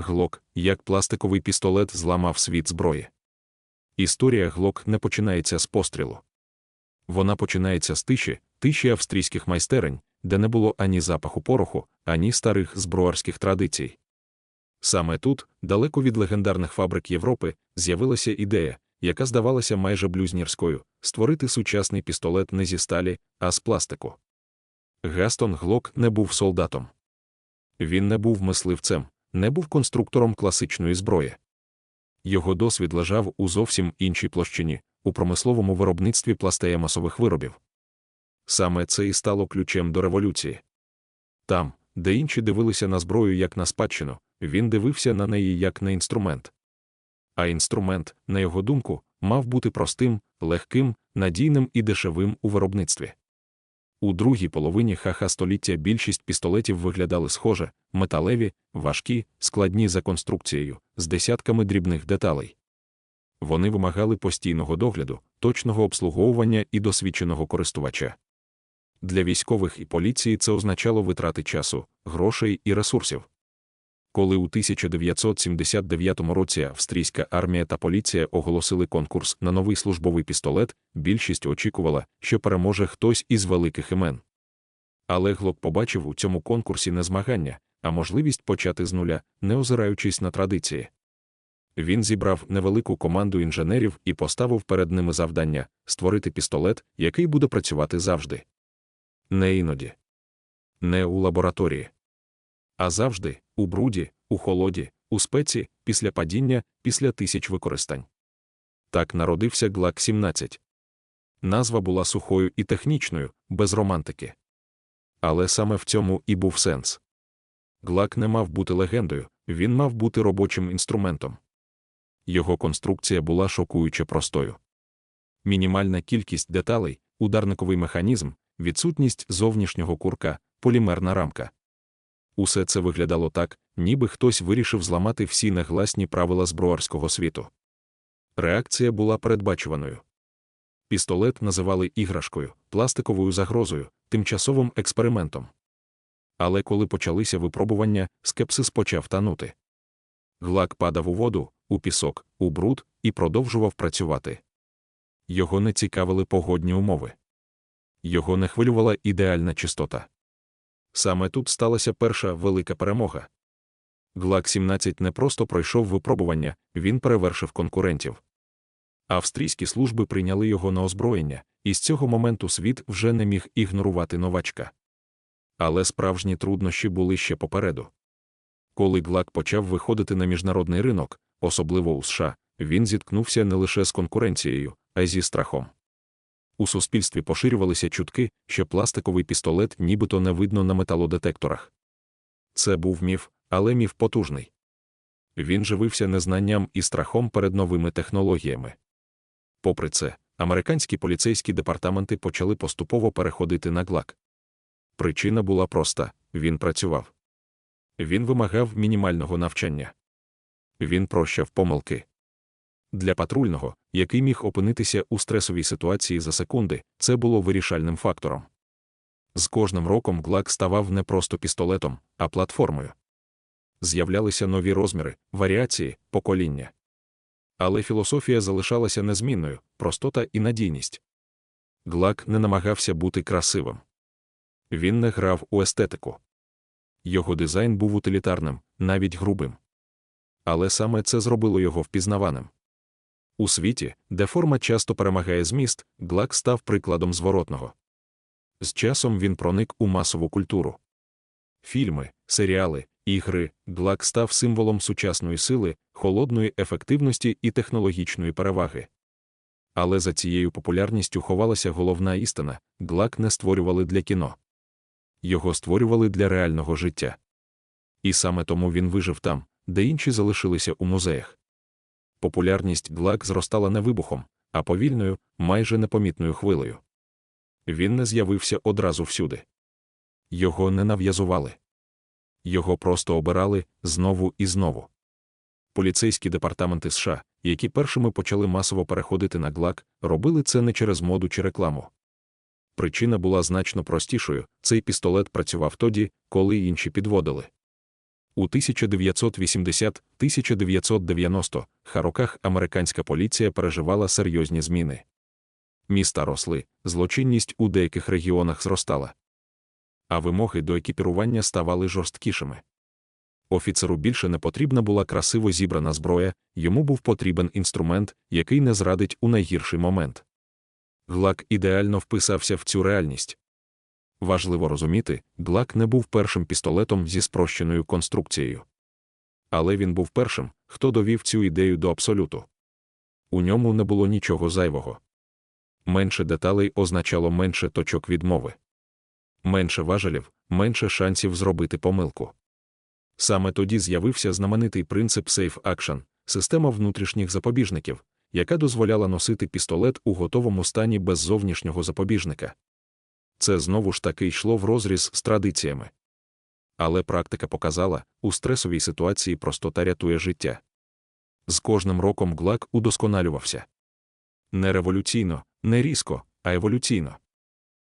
Глок, як пластиковий пістолет зламав світ зброї. Історія Глок не починається з пострілу. Вона починається з тиші, тиші австрійських майстерень, де не було ані запаху пороху, ані старих зброярських традицій. Саме тут, далеко від легендарних фабрик Європи, з'явилася ідея, яка здавалася майже блюзнірською створити сучасний пістолет не зі сталі, а з пластику. Гастон Глок не був солдатом. Він не був мисливцем, не був конструктором класичної зброї. Його досвід лежав у зовсім іншій площині, у промисловому виробництві пластея масових виробів. Саме це і стало ключем до революції. Там, де інші дивилися на зброю як на спадщину, він дивився на неї як на інструмент. А інструмент, на його думку, мав бути простим, легким, надійним і дешевим у виробництві. У другій половині ха-ха століття більшість пістолетів виглядали схоже, металеві, важкі, складні за конструкцією, з десятками дрібних деталей. Вони вимагали постійного догляду, точного обслуговування і досвідченого користувача. Для військових і поліції це означало витрати часу, грошей і ресурсів. Коли у 1979 році австрійська армія та поліція оголосили конкурс на новий службовий пістолет, більшість очікувала, що переможе хтось із великих імен. Але Глок побачив у цьому конкурсі не змагання, а можливість почати з нуля, не озираючись на традиції. Він зібрав невелику команду інженерів і поставив перед ними завдання створити пістолет, який буде працювати завжди. Не іноді. Не у лабораторії. А завжди, у бруді, у холоді, у спеці, після падіння, після тисяч використань. Так народився ГЛАК 17. Назва була сухою і технічною, без романтики. Але саме в цьому і був сенс. ГЛАК не мав бути легендою, він мав бути робочим інструментом. Його конструкція була шокуюче простою. Мінімальна кількість деталей, ударниковий механізм, відсутність зовнішнього курка, полімерна рамка. Усе це виглядало так, ніби хтось вирішив зламати всі негласні правила зброарського світу. Реакція була передбачуваною. Пістолет називали іграшкою, пластиковою загрозою, тимчасовим експериментом. Але коли почалися випробування, скепсис почав танути. Глак падав у воду, у пісок, у бруд і продовжував працювати. Його не цікавили погодні умови. Його не хвилювала ідеальна чистота. Саме тут сталася перша велика перемога. Глак 17 не просто пройшов випробування, він перевершив конкурентів. Австрійські служби прийняли його на озброєння, і з цього моменту світ вже не міг ігнорувати новачка. Але справжні труднощі були ще попереду. Коли Глак почав виходити на міжнародний ринок, особливо у США, він зіткнувся не лише з конкуренцією, а й зі страхом. У суспільстві поширювалися чутки, що пластиковий пістолет нібито не видно на металодетекторах. Це був міф, але міф потужний. Він живився незнанням і страхом перед новими технологіями. Попри це, американські поліцейські департаменти почали поступово переходити на глак. Причина була проста він працював. Він вимагав мінімального навчання. Він прощав помилки. Для патрульного, який міг опинитися у стресовій ситуації за секунди, це було вирішальним фактором. З кожним роком ГЛАК ставав не просто пістолетом, а платформою. З'являлися нові розміри, варіації, покоління. Але філософія залишалася незмінною простота і надійність. ГЛАК не намагався бути красивим. Він не грав у естетику. Його дизайн був утилітарним, навіть грубим. Але саме це зробило його впізнаваним. У світі, де форма часто перемагає зміст, Глак став прикладом зворотного. З часом він проник у масову культуру. Фільми, серіали, ігри, Глак став символом сучасної сили, холодної ефективності і технологічної переваги. Але за цією популярністю ховалася головна істина Глак не створювали для кіно. Його створювали для реального життя. І саме тому він вижив там, де інші залишилися у музеях популярність Глак зростала не вибухом, а повільною, майже непомітною хвилею. Він не з'явився одразу всюди. Його не нав'язували. Його просто обирали знову і знову. Поліцейські департаменти США, які першими почали масово переходити на ГЛАК, робили це не через моду чи рекламу. Причина була значно простішою цей пістолет працював тоді, коли інші підводили. У 1980-1990 роках американська поліція переживала серйозні зміни. Міста росли, злочинність у деяких регіонах зростала, а вимоги до екіпірування ставали жорсткішими. Офіцеру більше не потрібна була красиво зібрана зброя, йому був потрібен інструмент, який не зрадить у найгірший момент. Глак ідеально вписався в цю реальність. Важливо розуміти, Глак не був першим пістолетом зі спрощеною конструкцією. Але він був першим, хто довів цю ідею до абсолюту. У ньому не було нічого зайвого. Менше деталей означало менше точок відмови. Менше важелів, менше шансів зробити помилку. Саме тоді з'явився знаменитий принцип Safe Action – система внутрішніх запобіжників, яка дозволяла носити пістолет у готовому стані без зовнішнього запобіжника. Це знову ж таки йшло в розріз з традиціями. Але практика показала, у стресовій ситуації простота рятує життя. З кожним роком ГЛАК удосконалювався. Не революційно, не різко, а еволюційно.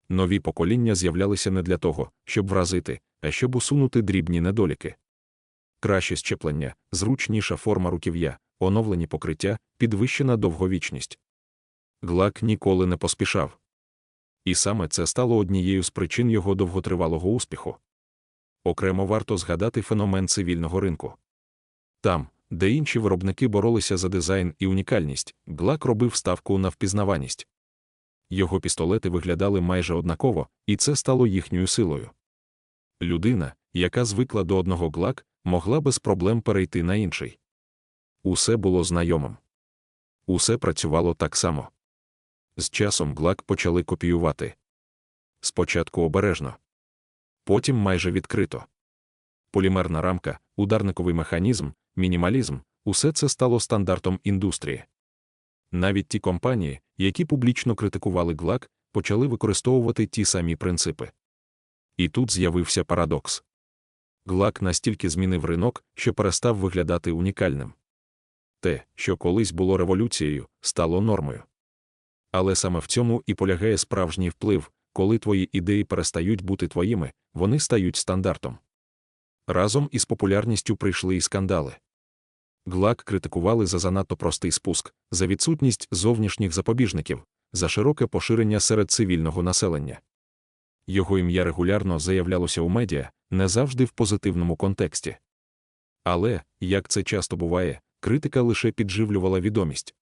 Нові покоління з'являлися не для того, щоб вразити, а щоб усунути дрібні недоліки. Краще щеплення, зручніша форма руків'я, оновлені покриття, підвищена довговічність. Глак ніколи не поспішав. І саме це стало однією з причин його довготривалого успіху. Окремо варто згадати феномен цивільного ринку. Там, де інші виробники боролися за дизайн і унікальність, Глак робив ставку на впізнаваність. Його пістолети виглядали майже однаково, і це стало їхньою силою. Людина, яка звикла до одного глак, могла без проблем перейти на інший. Усе було знайомим. Усе працювало так само. З часом глак почали копіювати. Спочатку обережно, потім майже відкрито. Полімерна рамка, ударниковий механізм, мінімалізм усе це стало стандартом індустрії. Навіть ті компанії, які публічно критикували глак, почали використовувати ті самі принципи. І тут з'явився парадокс. Глак настільки змінив ринок, що перестав виглядати унікальним. Те, що колись було революцією, стало нормою. Але саме в цьому і полягає справжній вплив, коли твої ідеї перестають бути твоїми, вони стають стандартом. Разом із популярністю прийшли і скандали. Глак критикували за занадто простий спуск, за відсутність зовнішніх запобіжників, за широке поширення серед цивільного населення. Його ім'я регулярно заявлялося у медіа, не завжди в позитивному контексті. Але, як це часто буває, критика лише підживлювала відомість.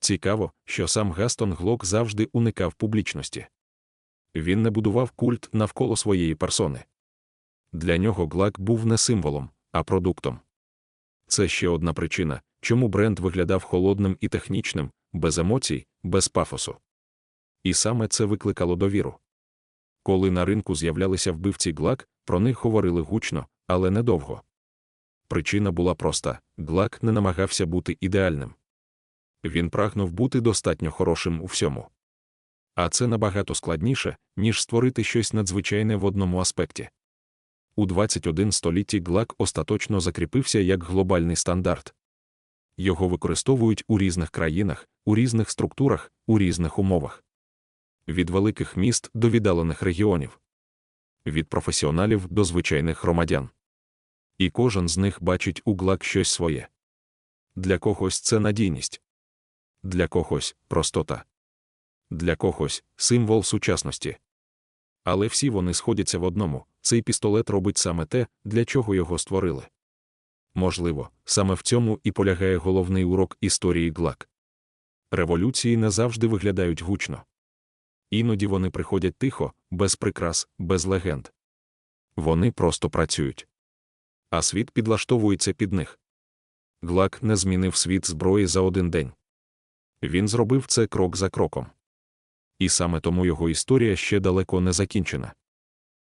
Цікаво, що сам Гастон Глок завжди уникав публічності. Він не будував культ навколо своєї персони. Для нього Глак був не символом, а продуктом. Це ще одна причина, чому бренд виглядав холодним і технічним, без емоцій, без пафосу. І саме це викликало довіру. Коли на ринку з'являлися вбивці Глак, про них говорили гучно, але недовго. Причина була проста Глак не намагався бути ідеальним. Він прагнув бути достатньо хорошим у всьому. А це набагато складніше, ніж створити щось надзвичайне в одному аспекті. У 21 столітті Глак остаточно закріпився як глобальний стандарт. Його використовують у різних країнах, у різних структурах, у різних умовах. Від великих міст до віддалених регіонів, від професіоналів до звичайних громадян. І кожен з них бачить у Глак щось своє. Для когось це надійність, для когось простота, для когось символ сучасності. Але всі вони сходяться в одному цей пістолет робить саме те, для чого його створили. Можливо, саме в цьому і полягає головний урок історії ГЛАК. Революції не завжди виглядають гучно. Іноді вони приходять тихо, без прикрас, без легенд. Вони просто працюють. А світ підлаштовується під них. ГЛАК не змінив світ зброї за один день. Він зробив це крок за кроком. І саме тому його історія ще далеко не закінчена.